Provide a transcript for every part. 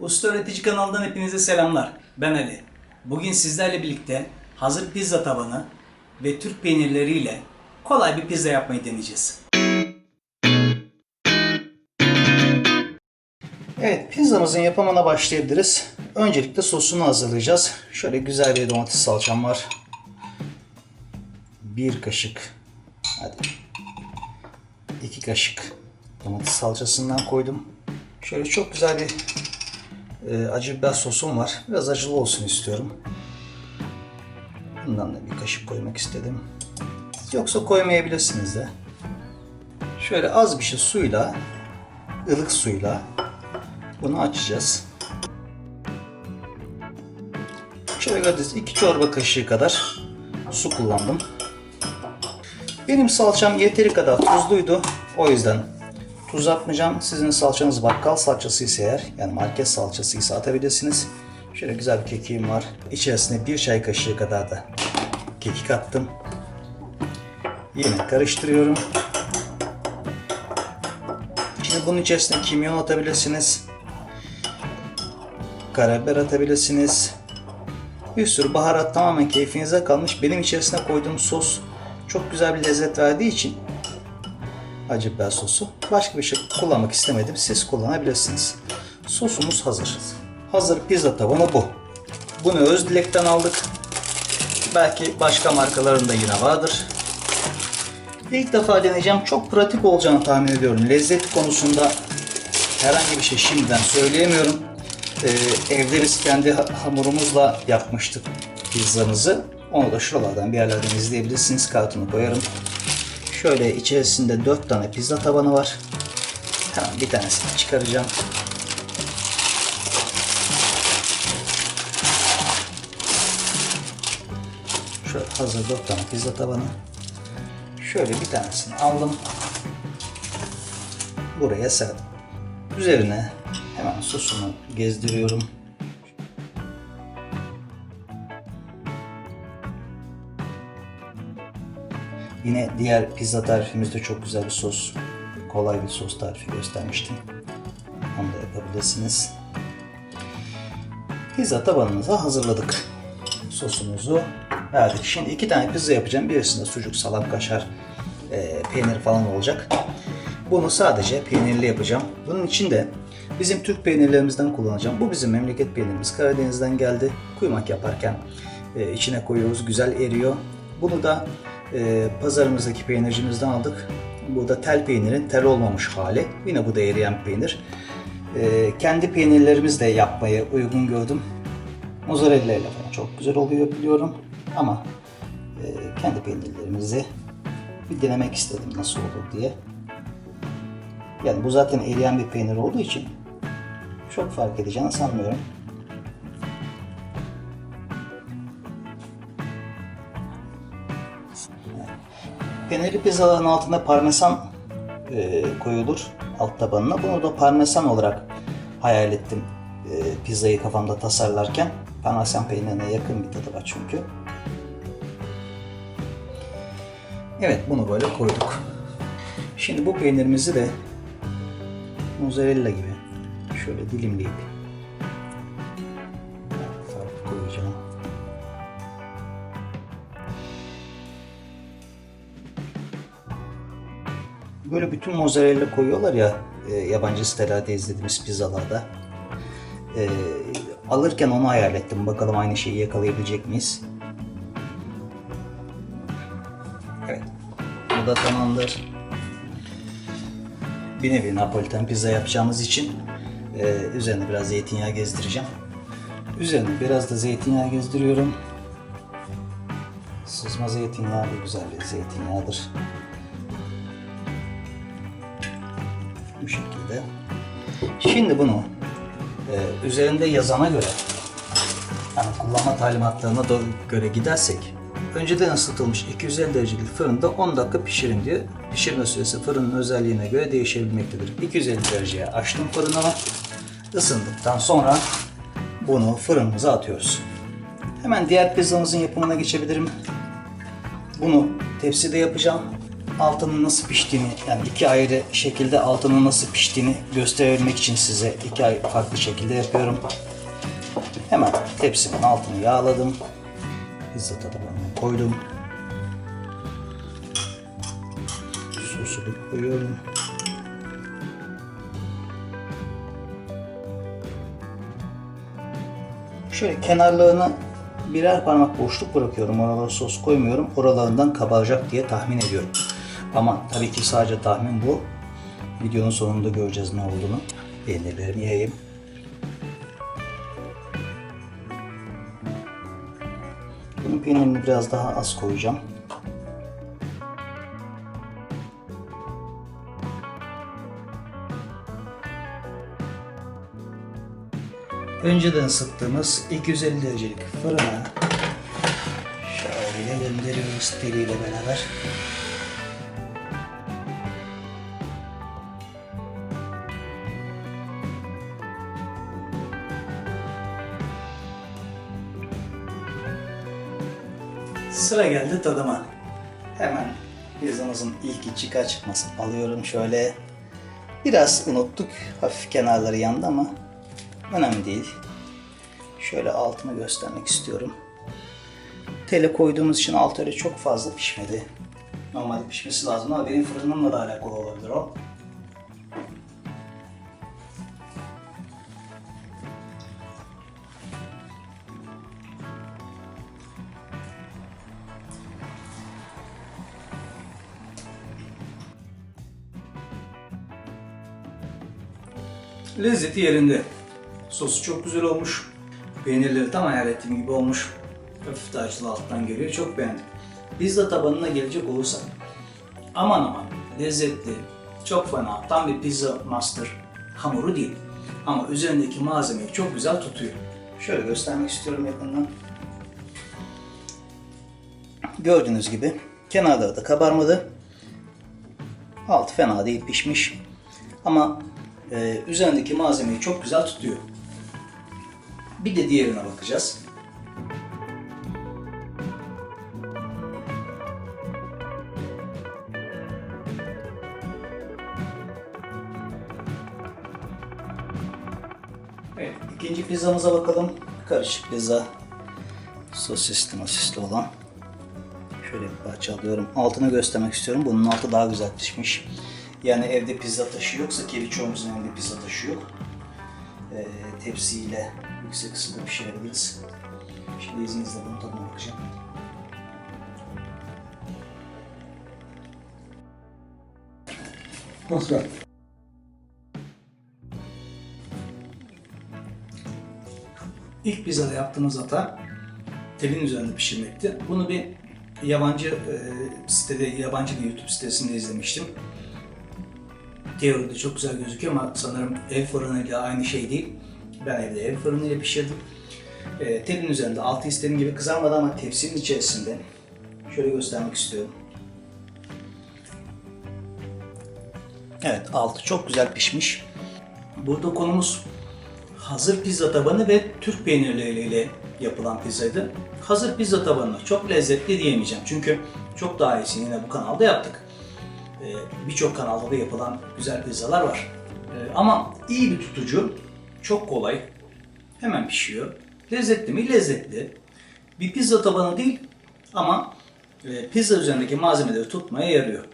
Usta Öğretici kanalından hepinize selamlar. Ben Ali. Bugün sizlerle birlikte hazır pizza tabanı ve Türk peynirleriyle kolay bir pizza yapmayı deneyeceğiz. Evet, pizzamızın yapımına başlayabiliriz. Öncelikle sosunu hazırlayacağız. Şöyle güzel bir domates salçam var. Bir kaşık, hadi iki kaşık domates salçasından koydum. Şöyle çok güzel bir e, acı biber sosum var. Biraz acılı olsun istiyorum. Bundan da bir kaşık koymak istedim. Yoksa koymayabilirsiniz de. Şöyle az bir şey suyla, ılık suyla bunu açacağız. Şöyle gördüğünüz 2 çorba kaşığı kadar su kullandım. Benim salçam yeteri kadar tuzluydu. O yüzden tuz atmayacağım. Sizin salçanız bakkal salçası ise eğer yani market salçası ise atabilirsiniz. Şöyle güzel bir kekiğim var. İçerisine bir çay kaşığı kadar da kekik attım. Yine karıştırıyorum. Şimdi bunun içerisine kimyon atabilirsiniz. Karabiber atabilirsiniz. Bir sürü baharat tamamen keyfinize kalmış. Benim içerisine koyduğum sos çok güzel bir lezzet verdiği için acı biber sosu. Başka bir şey kullanmak istemedim. Siz kullanabilirsiniz. Sosumuz hazır. Hazır pizza tabanı bu. Bunu öz dilekten aldık. Belki başka markaların da yine vardır. İlk defa deneyeceğim. Çok pratik olacağını tahmin ediyorum. Lezzet konusunda herhangi bir şey şimdiden söyleyemiyorum. Ee, evde biz kendi ha- hamurumuzla yapmıştık pizzamızı. Onu da şuralardan bir yerlerden izleyebilirsiniz. Kartını koyarım. Şöyle içerisinde 4 tane pizza tabanı var. Hemen bir tanesini çıkaracağım. Şöyle hazır 4 tane pizza tabanı. Şöyle bir tanesini aldım. Buraya serdim. Üzerine hemen sosunu gezdiriyorum. Yine diğer pizza tarifimizde çok güzel bir sos, kolay bir sos tarifi göstermiştim. Onu da yapabilirsiniz. Pizza tabanımızı hazırladık. Sosumuzu verdik. Şimdi iki tane pizza yapacağım. Birisinde sucuk, salam, kaşar, e, peynir falan olacak. Bunu sadece peynirli yapacağım. Bunun için de bizim Türk peynirlerimizden kullanacağım. Bu bizim memleket peynirimiz. Karadeniz'den geldi. Kuymak yaparken e, içine koyuyoruz. Güzel eriyor. Bunu da e, pazarımızdaki peynircimizden aldık. Bu da tel peynirin tel olmamış hali. Yine bu da eriyen peynir. E, kendi peynirlerimizle yapmayı uygun gördüm. Mozzarella ile falan çok güzel oluyor biliyorum. Ama e, kendi peynirlerimizi bir denemek istedim nasıl olur diye. Yani bu zaten eriyen bir peynir olduğu için çok fark edeceğini sanmıyorum. Peynirli pizzaların altına parmesan e, koyulur alt tabanına. Bunu da parmesan olarak hayal ettim e, pizzayı kafamda tasarlarken. Parmesan peynirine yakın bir tadı var çünkü. Evet bunu böyle koyduk. Şimdi bu peynirimizi de mozzarella gibi şöyle dilimleyip Böyle bütün mozzarella koyuyorlar ya e, yabancı sitelerde izlediğimiz pizzalarda. E, alırken onu hayal ettim. Bakalım aynı şeyi yakalayabilecek miyiz? Evet. Bu da tamamdır. Bir nevi Napoliten pizza yapacağımız için e, üzerine biraz zeytinyağı gezdireceğim. Üzerine biraz da zeytinyağı gezdiriyorum. Sızma zeytinyağı da güzel bir zeytinyağıdır. Bu şekilde. Şimdi bunu e, üzerinde yazana göre yani kullanma talimatlarına göre gidersek önceden ısıtılmış 250 derecelik fırında 10 dakika pişirin diyor. Pişirme süresi fırının özelliğine göre değişebilmektedir. 250 dereceye açtım fırınımı. Isındıktan sonra bunu fırınımıza atıyoruz. Hemen diğer pizzamızın yapımına geçebilirim. Bunu tepside yapacağım. Altının nasıl piştiğini yani iki ayrı şekilde altının nasıl piştiğini gösterebilmek için size iki ayrı farklı şekilde yapıyorum. Hemen tepsimin altını yağladım. Pizza tabanına koydum. Sosunu koyuyorum. Şöyle kenarlarına birer parmak boşluk bırakıyorum. Oralara sos koymuyorum. Oralarından kabaracak diye tahmin ediyorum. Ama tabii ki sadece tahmin bu. Videonun sonunda göreceğiz ne olduğunu. Peynirlerimi yiyeyim. Bunun peynirini biraz daha az koyacağım. Önceden ısıttığımız 250 derecelik fırına şöyle gönderiyoruz teliyle beraber. Sıra geldi tadıma. Hemen pizzamızın ilk çıkar çıkması alıyorum şöyle. Biraz unuttuk. Hafif kenarları yandı ama önemli değil. Şöyle altını göstermek istiyorum. Tele koyduğumuz için altı öyle çok fazla pişmedi. Normalde pişmesi lazım ama benim fırınımla da alakalı olabilir o. Lezzeti yerinde. Sosu çok güzel olmuş. Peynirleri tam hayal ettiğim gibi olmuş. Hafif de acılı alttan geliyor. Çok beğendim. Pizza tabanına gelecek olursak. Aman aman lezzetli. Çok fena. Tam bir pizza master hamuru değil. Ama üzerindeki malzemeyi çok güzel tutuyor. Şöyle göstermek istiyorum yakından. Gördüğünüz gibi kenarları da kabarmadı. Alt fena değil pişmiş. Ama e, üzerindeki malzemeyi çok güzel tutuyor. Bir de diğerine bakacağız. Evet, ikinci pizzamıza bakalım. Karışık pizza. Sosisli masisli olan. Şöyle bir parça alıyorum. Altını göstermek istiyorum. Bunun altı daha güzel pişmiş. Yani evde pizza taşı yoksa ki birçoğumuzun evde pizza taşı yok. Ee, tepsiyle yüksek ısıda pişirebiliriz. Şimdi izninizle bunun tadına bakacağım. Nasıl? İlk pizzada yaptığımız hata telin üzerinde pişirmekti. Bunu bir yabancı e, sitede, yabancı bir YouTube sitesinde izlemiştim. Teoride çok güzel gözüküyor ama sanırım ev fırınıyla aynı şey değil. Ben evde ev fırınıyla pişirdim. E, telin üzerinde altı istediğim gibi kızarmadı ama tepsinin içerisinde şöyle göstermek istiyorum. Evet altı çok güzel pişmiş. Burada konumuz hazır pizza tabanı ve Türk peynirleriyle yapılan pizzaydı. Hazır pizza tabanına çok lezzetli diyemeyeceğim. Çünkü çok daha iyisini yine bu kanalda yaptık. Ee, Birçok kanalda da yapılan güzel pizzalar var. Ee, ama iyi bir tutucu, çok kolay, hemen pişiyor. Lezzetli mi? Lezzetli. Bir pizza tabanı değil ama e, pizza üzerindeki malzemeleri tutmaya yarıyor.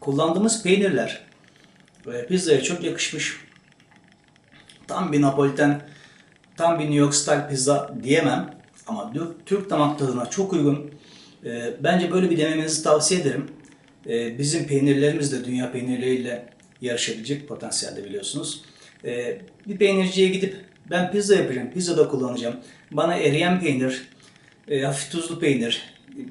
Kullandığımız peynirler e, pizzaya çok yakışmış. Tam bir Napoliten, tam bir New York style pizza diyemem. Ama Türk, damak tadına çok uygun. E, bence böyle bir denemenizi tavsiye ederim. E, bizim peynirlerimiz de dünya peynirleriyle yarışabilecek potansiyelde biliyorsunuz. E, bir peynirciye gidip ben pizza yapacağım, pizza da kullanacağım. Bana eriyen peynir, e, hafif tuzlu peynir,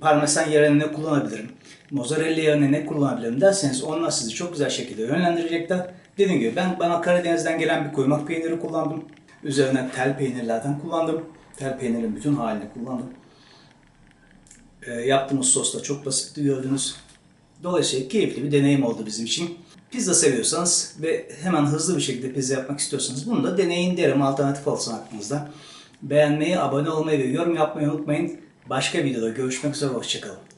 parmesan yerine ne kullanabilirim, mozzarella yerine ne kullanabilirim derseniz onlar sizi çok güzel şekilde yönlendirecekler. Dediğim gibi ben bana Karadeniz'den gelen bir kuymak peyniri kullandım. Üzerine tel peynirlerden kullandım. Tel peynirin bütün halini kullandım. E, yaptığımız sos da çok basitti gördünüz. Dolayısıyla keyifli bir deneyim oldu bizim için. Pizza seviyorsanız ve hemen hızlı bir şekilde pizza yapmak istiyorsanız bunu da deneyin derim alternatif olsun aklınızda. Beğenmeyi, abone olmayı ve yorum yapmayı unutmayın. Başka videoda görüşmek üzere, hoşçakalın.